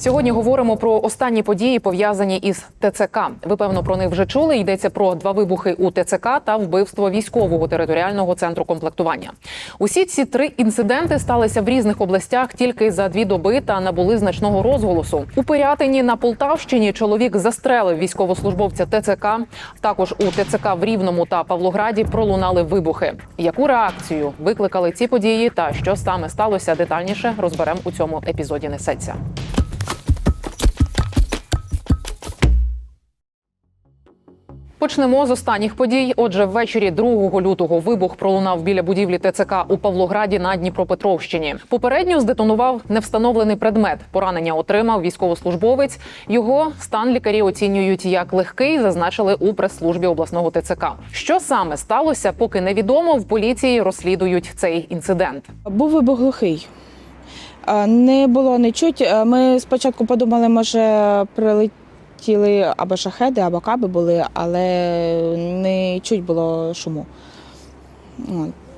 Сьогодні говоримо про останні події, пов'язані із ТЦК. Ви певно про них вже чули. Йдеться про два вибухи у ТЦК та вбивство військового територіального центру комплектування. Усі ці три інциденти сталися в різних областях тільки за дві доби та набули значного розголосу. У Пирятині на Полтавщині чоловік застрелив військовослужбовця ТЦК. Також у ТЦК в Рівному та Павлограді пролунали вибухи. Яку реакцію викликали ці події та що саме сталося детальніше, розберемо у цьому епізоді. Несеться. Почнемо з останніх подій. Отже, ввечері 2 лютого вибух пролунав біля будівлі ТЦК у Павлограді на Дніпропетровщині. Попередньо здетонував невстановлений предмет. Поранення отримав військовослужбовець. Його стан лікарі оцінюють як легкий, зазначили у прес-службі обласного ТЦК. Що саме сталося, поки невідомо. В поліції розслідують цей інцидент. Був вибух глухий. Не було не чуть. Е, Ми спочатку подумали, може прилетіли або шахеди, або каби були, але не чуть було шуму.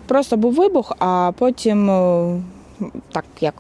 Просто був вибух, а потім так як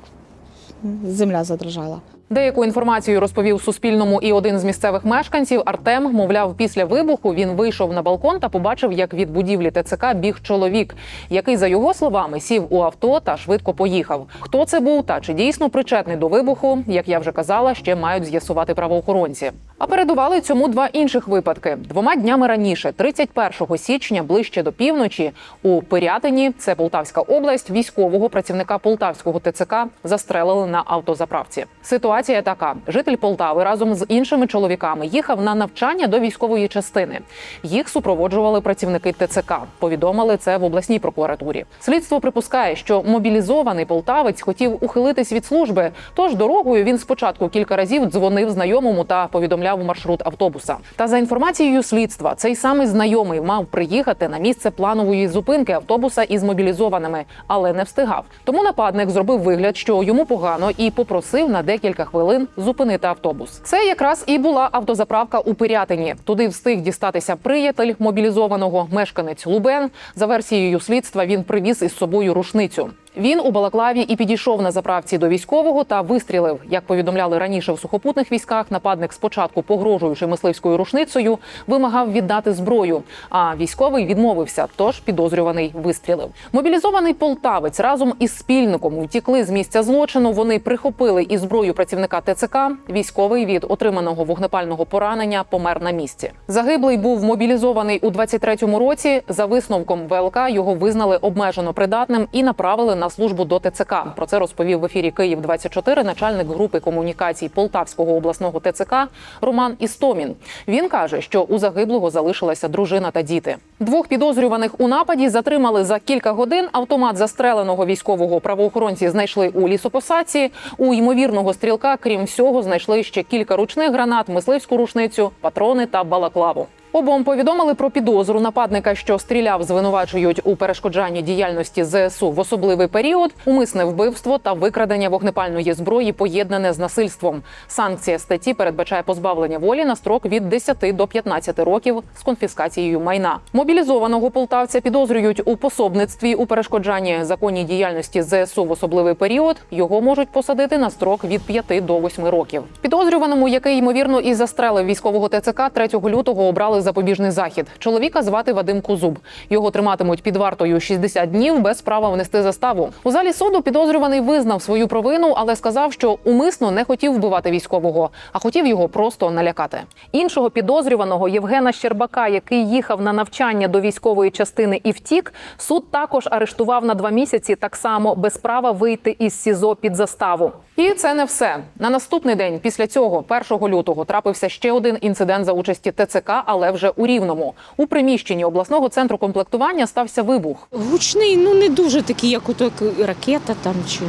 земля задрожала. Деяку інформацію розповів Суспільному і один з місцевих мешканців Артем. Мовляв, після вибуху він вийшов на балкон та побачив, як від будівлі ТЦК біг чоловік, який, за його словами, сів у авто та швидко поїхав. Хто це був та чи дійсно причетний до вибуху, як я вже казала, ще мають з'ясувати правоохоронці. А передували цьому два інших випадки. Двома днями раніше, 31 січня, ближче до півночі, у Пирятині, це Полтавська область, військового працівника Полтавського ТЦК застрелили на автозаправці. Ситуація така: житель Полтави разом з іншими чоловіками їхав на навчання до військової частини. Їх супроводжували працівники ТЦК. Повідомили це в обласній прокуратурі. Слідство припускає, що мобілізований полтавець хотів ухилитись від служби. Тож дорогою він спочатку кілька разів дзвонив знайомому та повідомляв маршрут автобуса. Та за інформацією слідства, цей самий знайомий мав приїхати на місце планової зупинки автобуса із мобілізованими, але не встигав. Тому нападник зробив вигляд, що йому погано, і попросив на декілька хвилин зупинити автобус. Це якраз і була автозаправка у Пирятині. Туди встиг дістатися приятель мобілізованого мешканець Лубен. За версією слідства він привіз із собою рушницю. Він у Балаклаві і підійшов на заправці до військового та вистрілив. Як повідомляли раніше в сухопутних військах, нападник спочатку, погрожуючи мисливською рушницею, вимагав віддати зброю. А військовий відмовився, тож підозрюваний вистрілив. Мобілізований полтавець разом із спільником втікли з місця злочину. Вони прихопили і зброю працівника ТЦК. Військовий від отриманого вогнепального поранення помер на місці. Загиблий був мобілізований у 23-му році. За висновком ВЛК його визнали обмежено придатним і направили на службу до ТЦК. Про це розповів в ефірі Київ 24 начальник групи комунікацій Полтавського обласного ТЦК Роман Істомін. Він каже, що у загиблого залишилася дружина та діти. Двох підозрюваних у нападі затримали за кілька годин. Автомат застреленого військового правоохоронці знайшли у лісопосадці. У ймовірного стрілка, крім всього, знайшли ще кілька ручних гранат, мисливську рушницю, патрони та балаклаву. Обом повідомили про підозру нападника, що стріляв, звинувачують у перешкоджанні діяльності ЗСУ в особливий період, умисне вбивство та викрадення вогнепальної зброї, поєднане з насильством. Санкція статті передбачає позбавлення волі на строк від 10 до 15 років з конфіскацією майна. Мобілізованого полтавця підозрюють у пособництві у перешкоджанні законній діяльності ЗСУ в особливий період. Його можуть посадити на строк від 5 до 8 років. Підозрюваному, який ймовірно і застрелив військового ТЦК 3 лютого, обрали запобіжний захід. Чоловіка звати Вадим Кузуб. Його триматимуть під вартою 60 днів без права внести заставу. У залі суду підозрюваний визнав свою провину, але сказав, що умисно не хотів вбивати військового, а хотів його просто налякати. Іншого підозрюваного Євгена Щербака, який їхав на навчання до військової частини і втік, суд також арештував на два місяці так само без права вийти із СІЗО під заставу. І це не все. На наступний день після цього, 1 лютого, трапився ще один інцидент за участі ТЦК, але вже у Рівному. У приміщенні обласного центру комплектування стався вибух. Гучний, ну не дуже такий, як ото ракета там чи.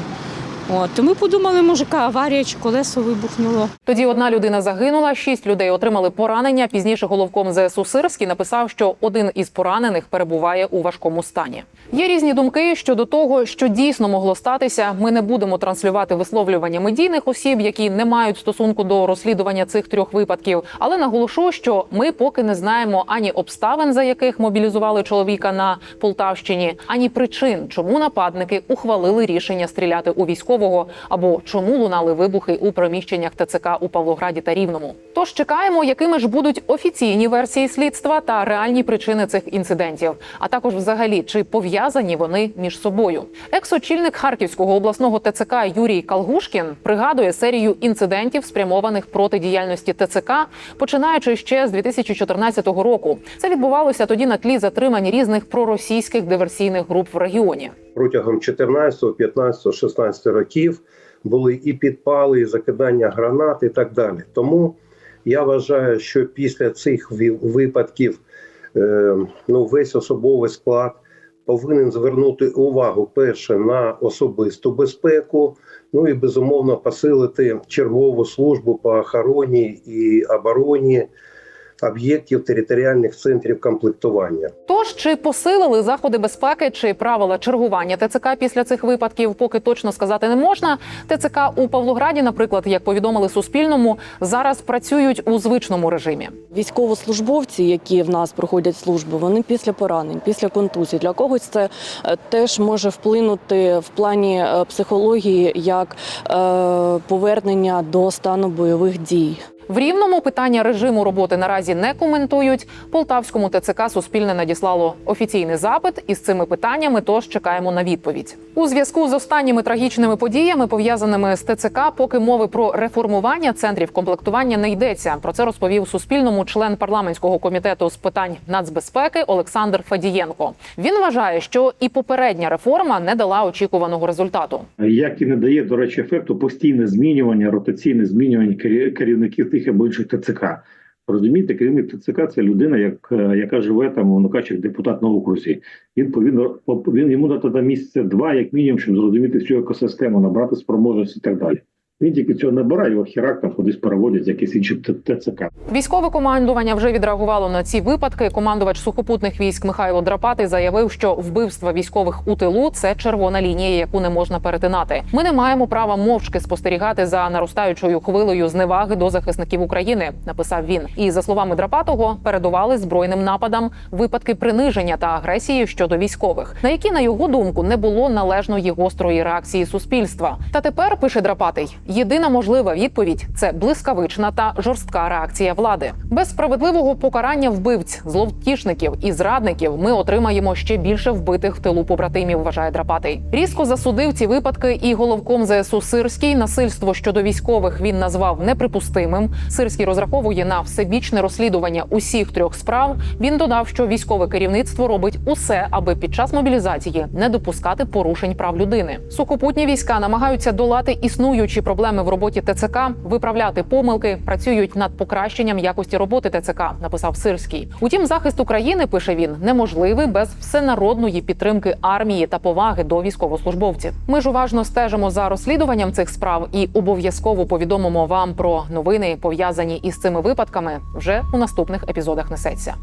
От, то ми подумали, може, яка аварія чи колесо вибухнуло. Тоді одна людина загинула, шість людей отримали поранення. Пізніше головком ЗСУ Сирський написав, що один із поранених перебуває у важкому стані. Є різні думки щодо того, що дійсно могло статися. Ми не будемо транслювати висловлювання медійних осіб, які не мають стосунку до розслідування цих трьох випадків. Але наголошу, що ми поки не знаємо ані обставин, за яких мобілізували чоловіка на Полтавщині, ані причин, чому нападники ухвалили рішення стріляти у військового військового, або чому лунали вибухи у приміщеннях ТЦК у Павлограді та Рівному. Тож чекаємо, якими ж будуть офіційні версії слідства та реальні причини цих інцидентів, а також взагалі чи пов'язані вони між собою. Екс-очільник Харківського обласного ТЦК Юрій Калгушкін пригадує серію інцидентів, спрямованих проти діяльності ТЦК, починаючи ще з 2014 року. Це відбувалося тоді на тлі затримань різних проросійських диверсійних груп в регіоні. протягом 14, 15, 16 років були і підпали, і закидання гранат, і так далі. Тому я вважаю, що після цих випадків е, ну, весь особовий склад повинен звернути увагу перше на особисту безпеку, ну і безумовно посилити чергову службу по охороні і обороні об'єктів територіальних центрів комплектування. Тож чи посилили заходи безпеки чи правила чергування ТЦК після цих випадків, поки точно сказати не можна. ТЦК у Павлограді, наприклад, як повідомили Суспільному, зараз працюють у звичному режимі. Військовослужбовці, які в нас проходять службу, вони після поранень, після контузій. Для когось це е, теж може вплинути в плані е, психології як е, повернення до стану бойових дій. В рівному питання режиму роботи наразі не коментують. Полтавському ТЦК Суспільне надіслало офіційний запит із цими питаннями. Тож чекаємо на відповідь. У зв'язку з останніми трагічними подіями, пов'язаними з ТЦК, поки мови про реформування центрів комплектування не йдеться. Про це розповів Суспільному член парламентського комітету з питань нацбезпеки Олександр Фадієнко. Він вважає, що і попередня реформа не дала очікуваного результату. як і не дає, до речі, ефекту постійне змінювання, ротаційне змінювання керів- керівників тих або інших ТЦК. Розумієте, керівник ТЦК це людина, як, е, яка живе там, воно кажучи, депутат на окрузі. Він повинен він йому дати місяця два, як мінімум, щоб зрозуміти всю екосистему, набрати спроможності і так далі. Він тільки цього бере, його хірак кудись переводять інший Т- ТЦК. Військове командування вже відреагувало на ці випадки. Командувач сухопутних військ Михайло Драпатий заявив, що вбивства військових у тилу це червона лінія, яку не можна перетинати. Ми не маємо права мовчки спостерігати за наростаючою хвилею зневаги до захисників України. Написав він. І за словами Драпатого, передували збройним нападам випадки приниження та агресії щодо військових, на які на його думку не було належної гострої реакції суспільства. Та тепер пише Драпатий: єдина можлива відповідь це блискавична та жорстка реакція влади. Без справедливого покарання вбивць, зловтішників і зрадників ми отримаємо ще більше вбитих в тилу побратимів. Вважає Драпатий. Різко засудив ці випадки і головком ЗСУ Сирський. Насильство щодо військових він назвав неприпустимим. Сирський розраховує на всебічне розслідування усіх трьох справ. Він додав, що військове керівництво робить усе, аби під час мобілізації не допускати порушень прав людини. Сухопутні війська намагаються долати існуючі проблеми в роботі ТЦК, виправляти помилки, працюють над покращенням якості роботи ТЦК. Написав Сирський. Утім, захист України пише він неможливий без всенародної підтримки армії та поваги до військовослужбовців. Ми ж уважно стежимо за розслідуванням цих справ і обов'язково повідомимо вам про новини пов'язані із цими випадками вже у наступних епізодах несеться.